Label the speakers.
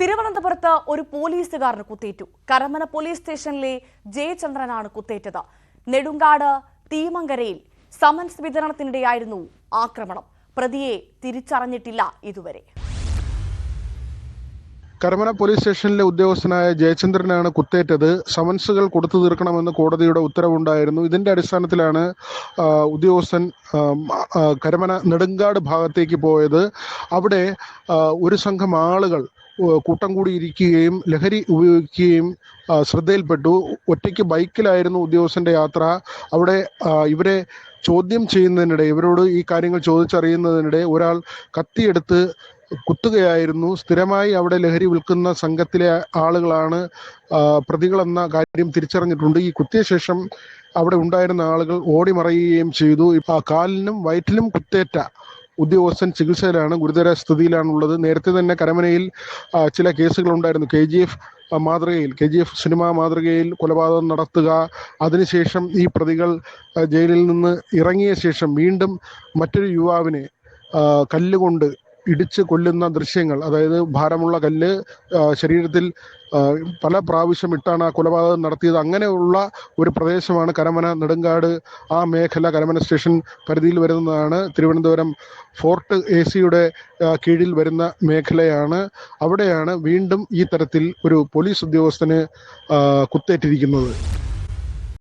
Speaker 1: തിരുവനന്തപുരത്ത് ഒരു പോലീസുകാരന് കുത്തേറ്റു. കരമന പോലീസ് സ്റ്റേഷനിലെ ജയചന്ദ്രനാണ് കുത്തേറ്റത്. നെടുങ്കാട് തീമങ്കരയിൽ സമൻസ് വിതരണത്തിനിടെയായിരുന്നു ആക്രമണം. പ്രതിയെ തിരിച്ചറിഞ്ഞിട്ടില്ല ഇതുവരെ.
Speaker 2: കരമന പോലീസ് സ്റ്റേഷനിലെ ഉദ്യോഗസ്ഥനായ ജയചന്ദ്രനാണ് കുത്തേറ്റത്. സമൻസുകൾ കൊടുത്തു തീർക്കണമെന്ന് കോടതിയുടെ ഉത്തരവുണ്ടായിരുന്നു. ഇതിന്റെ അടിസ്ഥാനത്തിലാണ് ഉദ്യോഗസ്ഥൻ കരമന നെടുങ്കാട് ഭാഗത്തേക്ക് പോയത്. അവിടെ ഒരു സംഘം ആളുകൾ കൂട്ടം കൂടി ഇരിക്കുകയും ലഹരി ഉപയോഗിക്കുകയും ശ്രദ്ധയിൽപ്പെട്ടു. ഒറ്റയ്ക്ക് ബൈക്കിലായിരുന്നു ഉദ്യോഗസ്ഥന്റെ യാത്ര. അവിടെ ഇവരെ ചോദ്യം ചെയ്യുന്നതിനിടെ ഇവരോട് ഈ കാര്യങ്ങൾ ചോദിച്ചറിയുന്നതിനിടെ ഒരാൾ കത്തിയെടുത്ത് കുത്തുകയായിരുന്നു. സ്ഥിരമായി അവിടെ ലഹരി വിൽക്കുന്ന സംഘത്തിലെ ആളുകളാണ് പ്രതികളെന്ന കാര്യം തിരിച്ചറിഞ്ഞിട്ടുണ്ട്. ഈ കുത്തിയ ശേഷം അവിടെ ഉണ്ടായിരുന്ന ആളുകൾ ഓടിമറയുകയും ചെയ്തു. കാലിനും വയറ്റിലും കുത്തേറ്റ ഉദ്യോഗസ്ഥൻ ചികിത്സയിലാണ് ഗുരുതര സ്ഥിതിയിലാണുള്ളത്. നേരത്തെ തന്നെ കരമനയിൽ ചില കേസുകൾ ഉണ്ടായിരുന്നു കെ ജി എഫ് മാതൃകയിൽ കെ ജി എഫ് സിനിമാ മാതൃകയിൽ കൊലപാതകം നടത്തുക അതിനുശേഷം ഈ പ്രതികൾ ജയിലിൽ നിന്ന് ഇറങ്ങിയ ശേഷം വീണ്ടും മറ്റൊരു യുവാവിനെ കല്ലുകൊണ്ട് ഇടിച്ച് കൊല്ലുന്ന ദൃശ്യങ്ങൾ അതായത് ഭാരമുള്ള കല്ല് ശരീരത്തിൽ പല പ്രാവശ്യം ഇട്ടാണ് ആ കൊലപാതകം നടത്തിയത്. അങ്ങനെയുള്ള ഒരു പ്രദേശമാണ് കരമന നെടുങ്കാട്. ആ മേഖല കരമന സ്റ്റേഷൻ പരിധിയിൽ വരുന്നതാണ്. തിരുവനന്തപുരം ഫോർട്ട് എ സിയുടെ കീഴിൽ വരുന്ന മേഖലയാണ്. അവിടെയാണ് വീണ്ടും ഈ തരത്തിൽ ഒരു പോലീസ് ഉദ്യോഗസ്ഥന് കുത്തേറ്റിരിക്കുന്നത്.